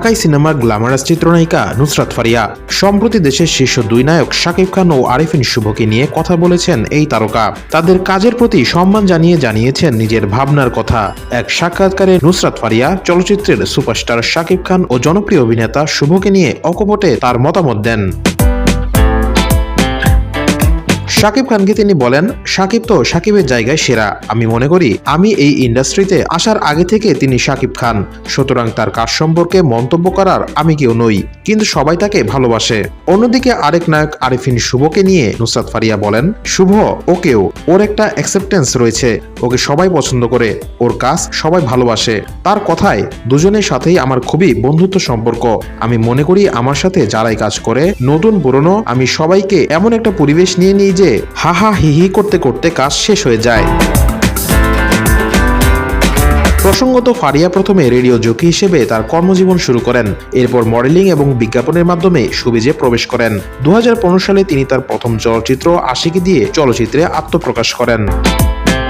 ঢাকাই সিনেমার গ্ল্যামারাস চিত্রনায়িকা নুসরাত ফারিয়া। সম্প্রতি দেশের শীর্ষ দুই নায়ক শাকিব খান ও আরিফিন শুভকে নিয়ে কথা বলেছেন এই তারকা। তাদের কাজের প্রতি সম্মান জানিয়ে জানিয়েছেন নিজের ভাবনার কথা। এক সাক্ষাৎকারে নুসরাত ফারিয়া চলচ্চিত্রের সুপারস্টার শাকিব খান ও জনপ্রিয় অভিনেতা শুভকে নিয়ে অকপটে তার মতামত দেন। শাকিব খানকে তিনি বলেন, শাকিব তো শাকিবের জায়গায় সেরা। আমি মনে করি, আমি এই ইন্ডাস্ট্রিতে আসার আগে থেকে তিনি শাকিব খান। সুতরাং তার কাজ সম্পর্কে মন্তব্য করার আমি কেউ নই, কিন্তু সবাই তাকে ভালোবাসে। অন্যদিকে আরেক নায়ক আরিফিন শুভকে নিয়ে নুসরাত ফারিয়া বলেন, শুভ, ওকেও। ওর একটা অ্যাকসেপ্টেন্স রয়েছে। ওকে সবাই পছন্দ করে। ওর কাজ সবাই ভালোবাসে। তার কথায় দুজনের সাথেই আমার খুবই বন্ধুত্ব সম্পর্ক। আমি মনে করি আমার সাথে যারাই কাজ করে, নতুন পুরনো, আমি সবাইকে এমন একটা পরিবেশ নিয়ে নিই যে হা হা হি হি করতে করতে কাজ শেষ হয়ে যায়। প্রসঙ্গত ফারিয়া প্রথমে রেডিও জকি হিসেবে তার কর্মজীবন শুরু করেন। এরপর মডেলিং এবং বিজ্ঞাপনের মাধ্যমে সুবিজে প্রবেশ করেন। দু হাজার পনেরো সালে তিনি তার প্রথম চলচ্চিত্র আশিকি দিয়ে চলচ্চিত্রে আত্মপ্রকাশ করেন।